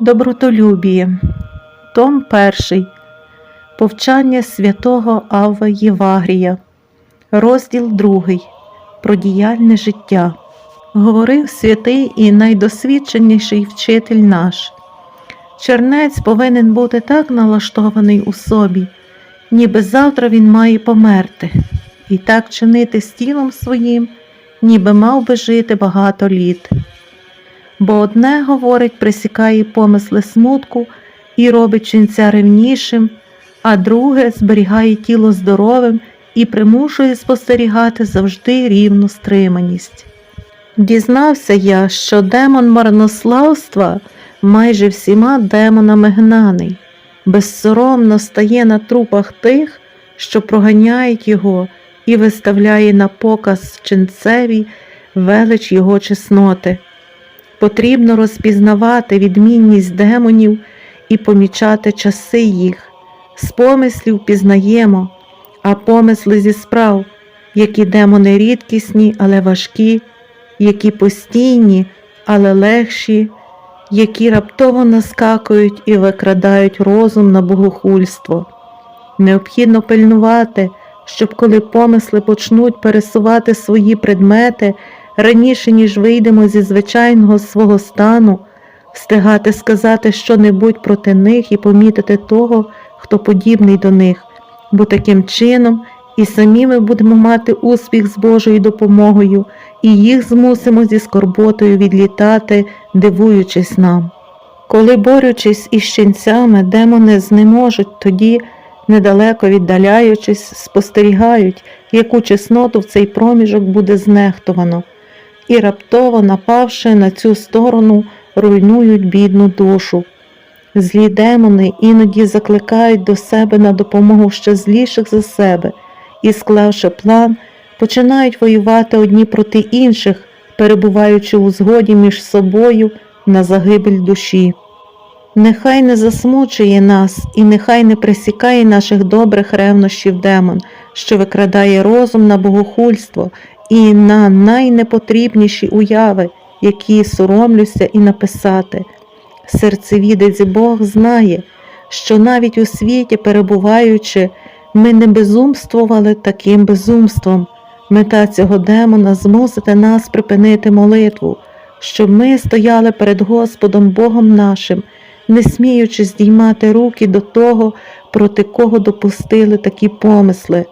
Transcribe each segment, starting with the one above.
Добротолюбіє, Том 1. Повчання святого Авва Євагрія, розділ 2. Про діяльне життя. Говорив святий і найдосвідченіший вчитель наш. Чернець повинен бути так налаштований у собі, ніби завтра він має померти, і так чинити з тілом своїм, ніби мав би жити багато літ бо одне, говорить, присікає помисли смутку і робить ченця ревнішим, а друге зберігає тіло здоровим і примушує спостерігати завжди рівну стриманість. Дізнався я, що демон марнославства майже всіма демонами гнаний, безсоромно стає на трупах тих, що проганяють його і виставляє на показ ченцеві велич його чесноти. Потрібно розпізнавати відмінність демонів і помічати часи їх. З помислів пізнаємо, а помисли зі справ, які демони рідкісні, але важкі, які постійні, але легші, які раптово наскакують і викрадають розум на богохульство. Необхідно пильнувати, щоб коли помисли почнуть пересувати свої предмети, раніше, ніж вийдемо зі звичайного свого стану, встигати сказати що-небудь проти них і помітити того, хто подібний до них, бо таким чином і самі ми будемо мати успіх з Божою допомогою, і їх змусимо зі скорботою відлітати, дивуючись нам. Коли, борючись із щенцями, демони знеможуть, тоді, недалеко віддаляючись, спостерігають, яку чесноту в цей проміжок буде знехтовано і, раптово напавши на цю сторону, руйнують бідну душу. Злі демони іноді закликають до себе на допомогу ще зліших за себе і, склавши план, починають воювати одні проти інших, перебуваючи у згоді між собою на загибель душі. Нехай не засмучує нас і нехай не присікає наших добрих ревнощів демон, що викрадає розум на богохульство і на найнепотрібніші уяви, які соромлюся і написати. Серцевідець Бог знає, що навіть у світі, перебуваючи, ми не безумствували таким безумством. Мета цього демона змусити нас припинити молитву, щоб ми стояли перед Господом Богом нашим, не сміючи здіймати руки до того, проти кого допустили такі помисли.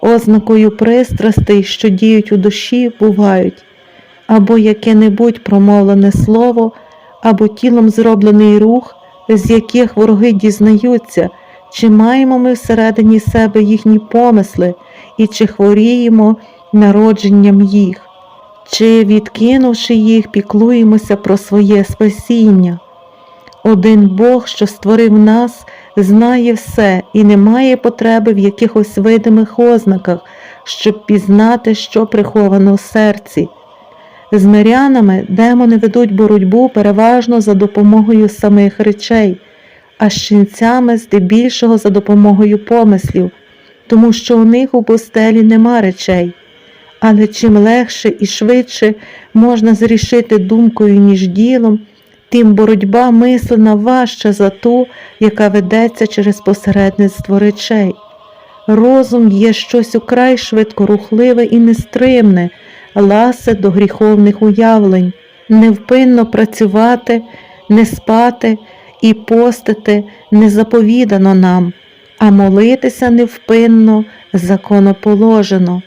Ознакою пристрастей, що діють у душі, бувають або яке-небудь промовлене слово, або тілом зроблений рух, з яких вороги дізнаються, чи маємо ми всередині себе їхні помисли і чи хворіємо народженням їх, чи, відкинувши їх, піклуємося про своє спасіння. Один Бог, що створив нас, знає все і не має потреби в якихось видимих ознаках, щоб пізнати, що приховано в серці. З мирянами демони ведуть боротьбу переважно за допомогою самих речей, а з щенцями здебільшого за допомогою помислів, тому що у них у постелі нема речей. Але чим легше і швидше можна зрішити думкою, ніж ділом, тим боротьба мислена важча за ту, яка ведеться через посередництво речей. Розум є щось украй швидкорухливе і нестримне, ласе до гріховних уявлень, невпинно працювати, не спати і постити не заповідано нам, а молитися невпинно законоположено,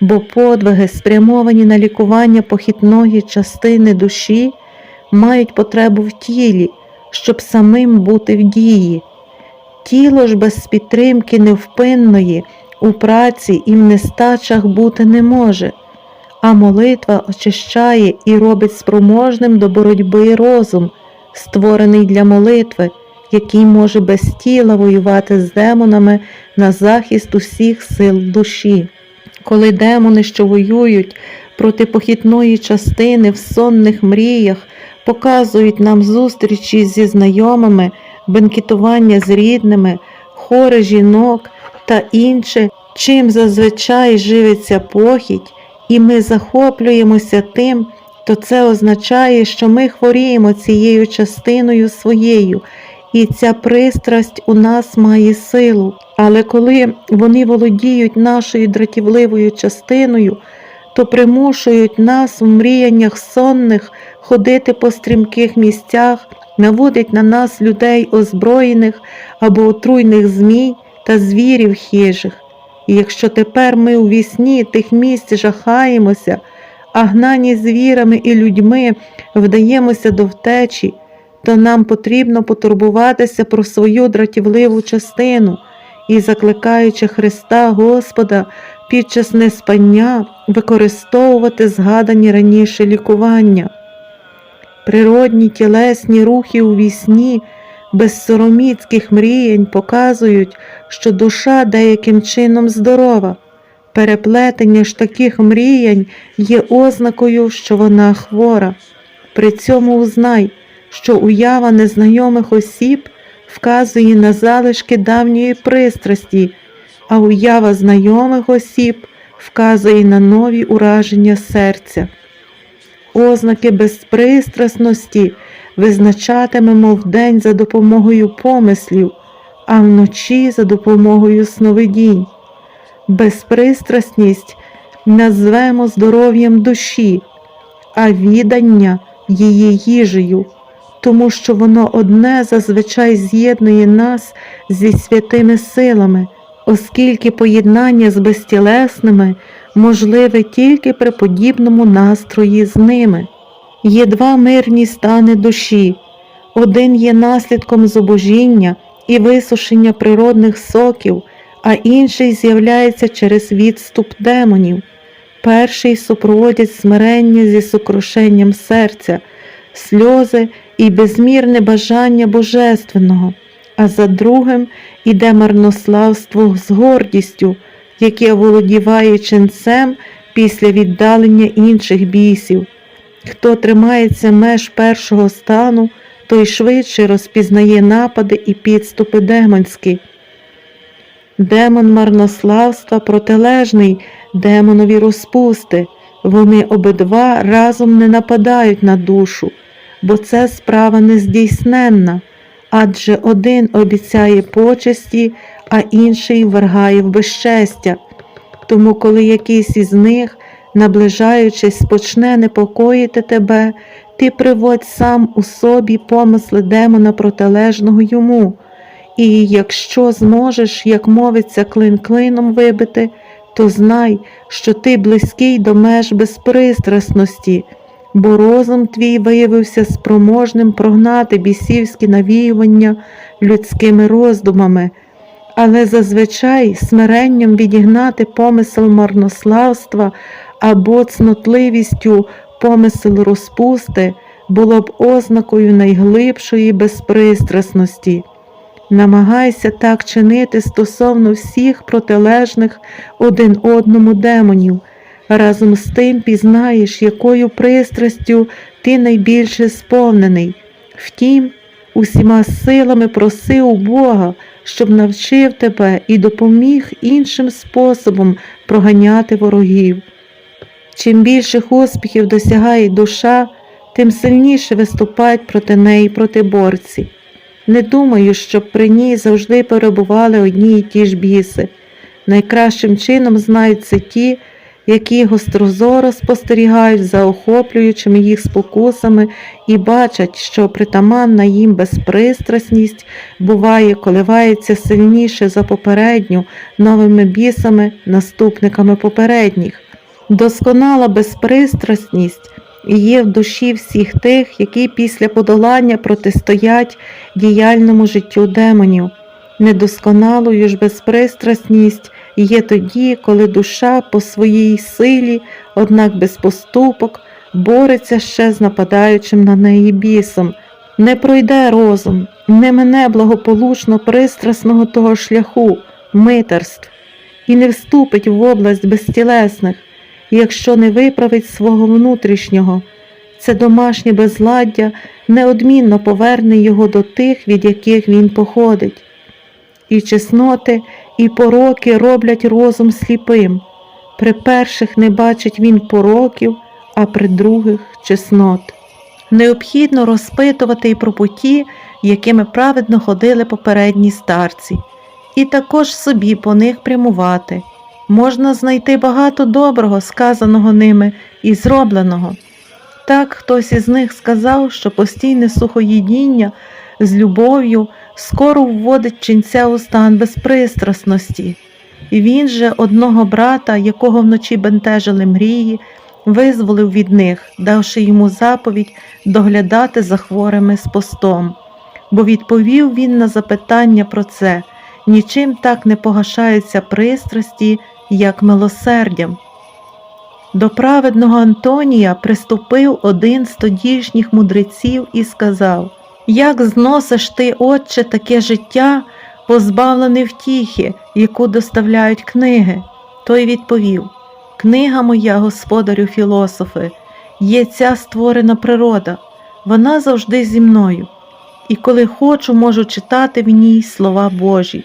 бо подвиги, спрямовані на лікування похитної частини душі, мають потребу в тілі, щоб самим бути в дії. Тіло ж без підтримки невпинної у праці і в нестачах бути не може, а молитва очищає і робить спроможним до боротьби розум, створений для молитви, який може без тіла воювати з демонами на захист усіх сил душі. Коли демони, що воюють проти похитної частини в сонних мріях, показують нам зустрічі зі знайомими, бенкетування з рідними, хори жінок та інше, чим зазвичай живиться похідь, і ми захоплюємося тим, то це означає, що ми хворіємо цією частиною своєю, і ця пристрасть у нас має силу. Але коли вони володіють нашою дратівливою частиною, то примушують нас в мріяннях сонних ходити по стрімких місцях, наводить на нас людей озброєних або отруйних змій та звірів хижих. І якщо тепер ми у вісні тих місць жахаємося, а гнані звірами і людьми вдаємося до втечі, то нам потрібно потурбуватися про свою дратівливу частину і, закликаючи Христа Господа під час неспання, використовувати згадані раніше лікування. Природні тілесні рухи у вісні без сороміцьких мріянь показують, що душа деяким чином здорова. Переплетення ж таких мріянь є ознакою, що вона хвора. При цьому узнай, що уява незнайомих осіб вказує на залишки давньої пристрасті, а уява знайомих осіб вказує на нові ураження серця. Ознаки безпристрасності визначатимемо вдень за допомогою помислів, а вночі за допомогою сновидінь. Безпристрасність назвемо здоров'ям душі, а відання її їжею, тому що воно одне зазвичай з'єднує нас зі святими силами, оскільки поєднання з безтілесними можливе тільки при подібному настрої з ними. Є два мирні стани душі, один є наслідком зубожіння і висушення природних соків, а інший з'являється через відступ демонів. Перший супроводять смирення зі сокрушенням серця, сльози і безмірне бажання божественного, а за другим іде марнославство з гордістю, яке володіває ченцем після віддалення інших бісів. Хто тримається меж першого стану, той швидше розпізнає напади і підступи демонські. Демон марнославства протилежний демонові розпусти. Вони обидва разом не нападають на душу, бо це справа нездійсненна, адже один обіцяє почесті, а інший вергає в безчестя. Тому, коли якийсь із них, наближаючись, почне непокоїти тебе, ти приводь сам у собі помисли демона протилежного йому. І якщо зможеш, як мовиться, клин клином вибити, то знай, що ти близький до меж безпристрасності, бо розум твій виявився спроможним прогнати бісівські навіювання людськими роздумами, але зазвичай смиренням відігнати помисел марнославства або цнотливістю помисел розпусти було б ознакою найглибшої безпристрасності. Намагайся так чинити стосовно всіх протилежних один одному демонів. Разом з тим пізнаєш, якою пристрастю ти найбільше сповнений. Втім, усіма силами проси у Бога, щоб навчив тебе і допоміг іншим способом проганяти ворогів. Чим більших успіхів досягає душа, тим сильніше виступають проти неї протиборці. Не думаю, щоб при ній завжди перебували одні й ті ж біси. Найкращим чином знають це ті, які гострозоро спостерігають за охоплюючими їх спокусами і бачать, що притаманна їм безпристрасність буває, коливається сильніше за попередню новими бісами, наступниками попередніх. Досконала безпристрасність є в душі всіх тих, які після подолання протистоять діяльному життю демонів. Недосконалою ж безпристрасність є тоді, коли душа по своїй силі, однак без поступок, бореться ще з нападаючим на неї бісом. Не пройде розум, не мене благополучно пристрасного того шляху, митарств, і не вступить в область безтілесних, якщо не виправить свого внутрішнього. Це домашнє безладдя неодмінно поверне його до тих, від яких він походить. І чесноти, і пороки роблять розум сліпим. При перших не бачить він пороків, а при других чеснот. Необхідно розпитувати і про путі, якими праведно ходили попередні старці, і також собі по них прямувати. Можна знайти багато доброго, сказаного ними і зробленого. Так хтось із них сказав, що постійне сухоїдіння з любов'ю скоро вводить ченця у стан безпристрасності. І він же одного брата, якого вночі бентежили мрії, визволив від них, давши йому заповідь доглядати за хворими з постом. Бо відповів він на запитання про це нічим так не погашаються пристрасті, як милосердям. До праведного Антонія приступив один з тодішніх мудреців і сказав Як зносиш ти, отче, таке життя, позбавлене втіхи, яку доставляють книги? Той відповів Книга моя, господарю філософи, є ця створена природа, вона завжди зі мною, і коли хочу, можу читати в ній слова Божі.